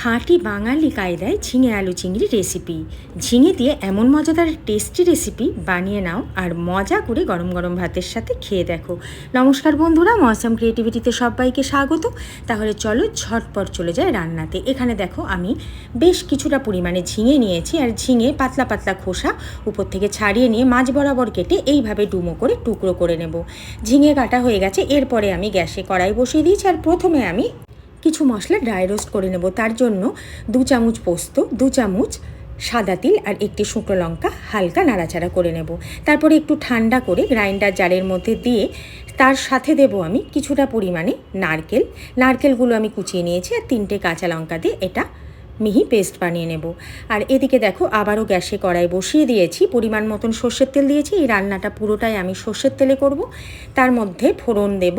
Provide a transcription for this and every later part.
খাঁটি বাঙালি কায়দায় ঝিঙে আলু চিংড়ি রেসিপি ঝিঙে দিয়ে এমন মজাদার টেস্টি রেসিপি বানিয়ে নাও আর মজা করে গরম গরম ভাতের সাথে খেয়ে দেখো। নমস্কার বন্ধুরা, মৌসাম ক্রিয়েটিভিটিতে সবাইকে স্বাগত। তাহলে চলো ঝটপট চলে যায় রান্নাতে। এখানে দেখো আমি বেশ কিছুটা পরিমাণে ঝিঙে নিয়েছি আর ঝিঙে পাতলা পাতলা খোসা উপর থেকে ছাড়িয়ে নিয়ে মাছ বরাবর কেটে এইভাবে ডুমো করে টুকরো করে নেব। ঝিঙে কাটা হয়ে গেছে, এরপরে আমি গ্যাসে কড়াই বসিয়ে দিয়েছি আর প্রথমে আমি কিছু মশলা ড্রাই রোস্ট করে নেব। তার জন্য দু চামচ পোস্ত, দু চামচ সাদা তিল আর একটি শুকনো লঙ্কা হালকা নাড়াচাড়া করে নেব। তারপরে একটু ঠান্ডা করে গ্রাইন্ডার জারের মধ্যে দিয়ে তার সাথে দেব আমি কিছুটা পরিমাণে নারকেল। নারকেলগুলো আমি কুচিয়ে নিয়েছি আর তিনটে কাঁচা লঙ্কা দিয়ে এটা মিহি পেস্ট বানিয়ে নেব। আর এদিকে দেখো আবারও গ্যাসে কড়াই বসিয়ে দিয়েছি, পরিমাণ মতন সর্ষের তেল দিয়েছি। এই রান্নাটা পুরোটাই আমি সর্ষের তেলে করব। তার মধ্যে ফোড়ন দেব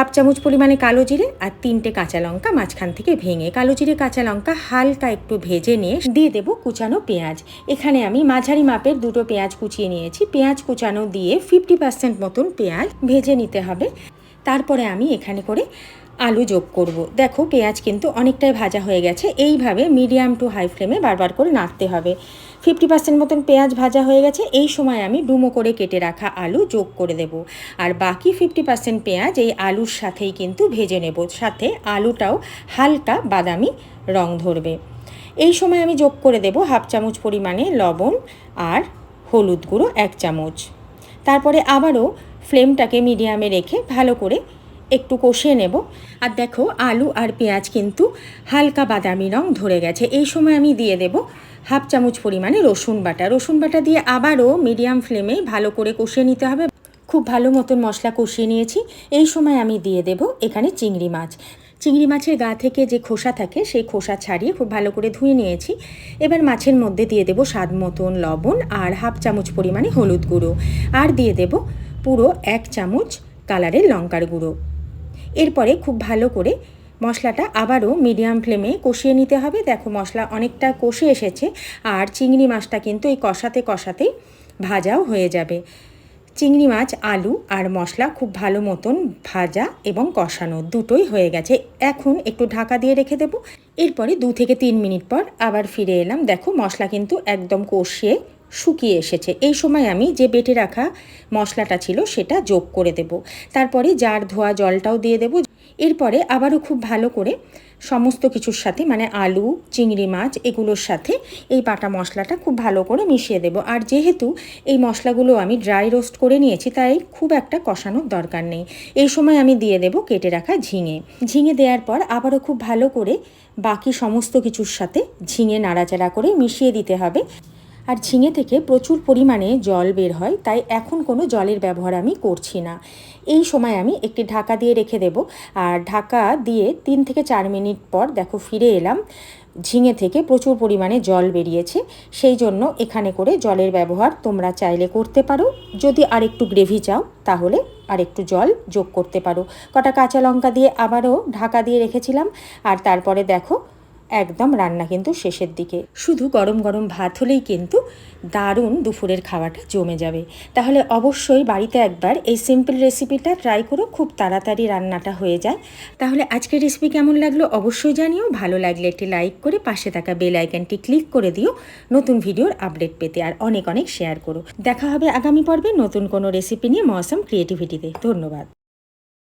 হাফ চামচ পরিমাণে কালো জিরে আর তিনটে কাঁচা লঙ্কা মাঝখান থেকে ভেঙে কালো জিরে, কাঁচা লঙ্কা হালকা একটু ভেজে নিয়ে দিয়ে দেবো কুচানো পেঁয়াজ। এখানে আমি মাঝারি মাপের দুটো পেঁয়াজ কুচিয়ে নিয়েছি। পেঁয়াজ কুচানো দিয়ে ফিফটি পার্সেন্ট মতন পেঁয়াজ ভেজে নিতে হবে। তারপরে আমি এখানে করে আলু যোগ করব। দেখো, পেঁয়াজ কিন্তু অনেকটাই ভাজা হয়ে গেছে। এইভাবে মিডিয়াম টু হাই ফ্লেমে বারবার করে নাড়তে হবে। ফিফটি পার্সেন্ট মতন পেঁয়াজ ভাজা হয়ে গেছে। এই সময় আমি ডুমো করে কেটে রাখা আলু যোগ করে দেব। আর বাকি ফিফটি পার্সেন্ট পেঁয়াজ এই আলুর সাথেই কিন্তু ভেজে নেব। সাথে আলুটাও হালকা বাদামি রং ধরবে। এই সময় আমি যোগ করে দেব হাফ চামচ পরিমাণে লবণ আর হলুদ গুঁড়ো, এক চামচ। তারপরে আবারও ফ্লেমটাকে মিডিয়ামে রেখে ভালো করে একটু কষিয়ে নেব। আর দেখো, আলু আর পেঁয়াজ কিন্তু হালকা বাদামি রং ধরে গেছে। এই সময় আমি দিয়ে দেব হাফ চামচ পরিমাণে রসুন বাটা। রসুন বাটা দিয়ে আবারও মিডিয়াম ফ্লেমে ভালো করে কষিয়ে নিতে হবে। খুব ভালো মতন মশলা কষিয়ে নিয়েছি। এই সময় আমি দিয়ে দেব এখানে চিংড়ি মাছ। চিংড়ি মাছের গা থেকে যে খোসা থাকে, সেই খোসা ছাড়িয়ে খুব ভালো করে ধুয়ে নিয়েছি। এবার মাছের মধ্যে দিয়ে দেব স্বাদ মতন লবণ আর হাফ চামচ পরিমাণে হলুদ গুঁড়ো। আর দিয়ে দেব পুরো এক চামচ কালারের লঙ্কার গুঁড়ো। এরপরে খুব ভালো করে মশলাটা আবারও মিডিয়াম ফ্লেমে কষিয়ে নিতে হবে। দেখো মশলা অনেকটা কষে এসেছে আর চিংড়ি মাছটা কিন্তু এই কষাতে কষাতেই ভাজাও হয়ে যাবে। চিংড়ি মাছ, আলু আর মশলা খুব ভালো মতন ভাজা এবং কষানো দুটোই হয়ে গেছে। এখন একটু ঢাকা দিয়ে রেখে দেব। এরপরে দু থেকে তিন মিনিট পর আবার ফিরে এলাম। দেখো মশলা কিন্তু একদম কষিয়ে শুকিয়ে এসেছে। এই সময় আমি যে বেটে রাখা মশলাটা ছিল সেটা যোগ করে দেব। তারপরে জার ধোয়া জলটাও দিয়ে দেব। এরপরে আবারও খুব ভালো করে সমস্ত কিছুর সাথে মানে আলু, চিংড়ি মাছ এগুলোর সাথে এই বাটা মশলাটা খুব ভালো করে মিশিয়ে দেব। আর যেহেতু এই মশলাগুলো আমি ড্রাই রোস্ট করে নিয়েছি, তাই খুব একটা কষানোর দরকার নেই। এই সময় আমি দিয়ে দেব কেটে রাখা ঝিঙে। ঝিঙে দেওয়ার পর আবারও খুব ভালো করে বাকি সমস্ত কিছুর সাথে ঝিঙে নাড়াচাড়া করে মিশিয়ে দিতে হবে। আর ঝিঙে থেকে প্রচুর পরিমাণে জল বের হয়, তাই এখন কোনো জলের ব্যবহার আমি করছি না। এই সময় আমি একটি ঢাকা দিয়ে রেখে দেব। আর ঢাকা দিয়ে তিন থেকে চার মিনিট পর দেখো ফিরে এলাম। ঝিঙে থেকে প্রচুর পরিমাণে জল বেরিয়েছে, সেই জন্য এখানে করে জলের ব্যবহার তোমরা চাইলে করতে পারো। যদি আর একটু গ্রেভি চাও, তাহলে আর একটু জল যোগ করতে পারো। কটা কাঁচা লঙ্কা দিয়ে আবারও ঢাকা দিয়ে রেখেছিলাম। আর তারপরে দেখো একদম রান্না কিন্তু শেষের দিকে। শুধু গরম গরম ভাত হলেই কিন্তু দারুণ দুপুরের খাওয়াটা জমে যাবে। তাহলে অবশ্যই বাড়িতে একবার এই সিম্পল রেসিপিটা ট্রাই করো, খুব তাড়াতাড়ি রান্নাটা হয়ে যায়। তাহলে আজকের রেসিপি কেমন লাগল অবশ্যই জানিও। ভালো লাগলে একটি লাইক করে পাশে থাকা বেল আইকনটি ক্লিক করে দিও। নতুন ভিডিওর আপডেট পেতে আর অনেক অনেক শেয়ার করো। দেখা হবে আগামী পর্বে নতুন কোনো রেসিপি নিয়ে মৌসাম ক্রিয়েটিভিটিতে ধন্যবাদ।